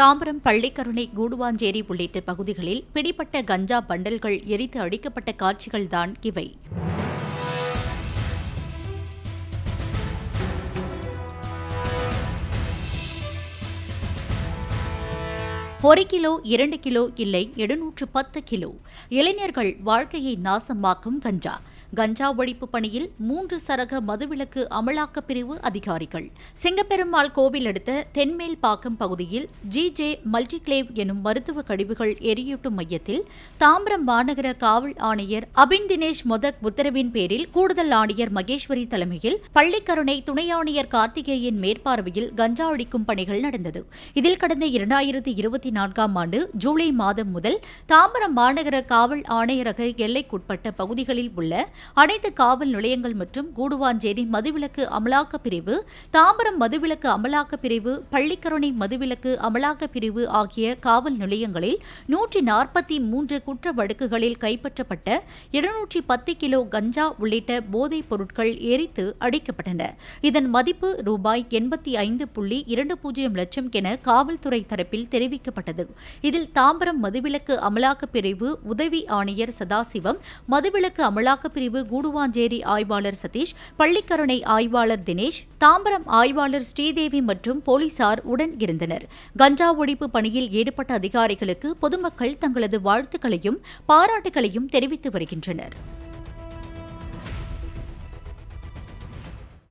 தாம்பரம் பள்ளிக்கருணை கூடுவாஞ்சேரி உள்ளிட்ட பகுதிகளில் பிடிப்பட்ட கஞ்சா பண்டல்கள் எரித்து அழிக்கப்பட்ட காட்சிகள்தான் இவை. ஒரு கிலோ இரண்டு கிலோ இல்லை எழுநூற்று பத்து கிலோ. இளைஞர்கள் வாழ்க்கையை நாசமாக்கும் கஞ்சா. கஞ்சா ஒழிப்பு பணியில் மூன்று சரக மதுவிலக்கு அமலாக்க பிரிவு அதிகாரிகள். சிங்கப்பெருமாள் கோவில் அடுத்த தென்மேல் பாக்கம் பகுதியில் ஜி ஜே மல்டிகிளேவ் எனும் மருத்துவ கழிவுகள் எரியூட்டும் மையத்தில் தாம்பரம் மாநகர காவல் ஆணையர் அபின் தினேஷ் மொதக் உத்தரவின் பேரில் கூடுதல் ஆணையர் மகேஸ்வரி தலைமையில் பள்ளிக்கருணை துணை ஆணையர் கார்த்திகேயன் மேற்பார்வையில் கஞ்சா ஒழிக்கும் பணிகள் நடந்தது. இதில் கடந்த இரண்டாயிரத்தி இருபத்தி நான்காம் ஆண்டு ஜூலை மாதம் முதல் தாம்பரம் மாநகர காவல் ஆணையரக எல்லைக்குட்பட்ட பகுதிகளில் உள்ள அனைத்து காவல் நிலையங்கள் மற்றும் கூடுவாஞ்சேரி மதுவிலக்கு அமலாக்கப் பிரிவு தாம்பரம் மதுவிலக்கு அமலாக்கப் பிரிவு பள்ளிக்கரணை மதுவிலக்கு அமலாக்கப் பிரிவு ஆகிய காவல் நிலையங்களில் நூற்றி நாற்பத்தி மூன்று குற்ற வழக்குகளில் கைப்பற்றப்பட்ட இருநூற்றி பத்து கிலோ கஞ்சா உள்ளிட்ட போதைப் பொருட்கள் எரித்து அடிக்கப்பட்டன. இதன் மதிப்பு ரூபாய் எண்பத்தி ஐந்து புள்ளி இரண்டு பூஜ்ஜியம் லட்சம் என காவல்துறை தரப்பில் தெரிவிக்கப்பட்டது. இதில் தாம்பரம் மதுவிலக்கு அமலாக்கப் பிரிவு உதவி ஆணையர் சதாசிவம் மதுவிலக்கு அமலாக்கப் பிரிவு கூடுவாஞ்சேரி ஆய்வாளர் சதீஷ் பள்ளிக்கரணை ஆய்வாளர் தினேஷ் தாம்பரம் ஆய்வாளர் ஸ்ரீதேவி மற்றும் போலீசார் உடன் இருந்தனர். கஞ்சா ஒழிப்பு பணியில் ஈடுபட்ட அதிகாரிகளுக்கு பொதுமக்கள் தங்களது வாழ்த்துக்களையும் பாராட்டுகளையும் தெரிவித்து வருகின்றனர்.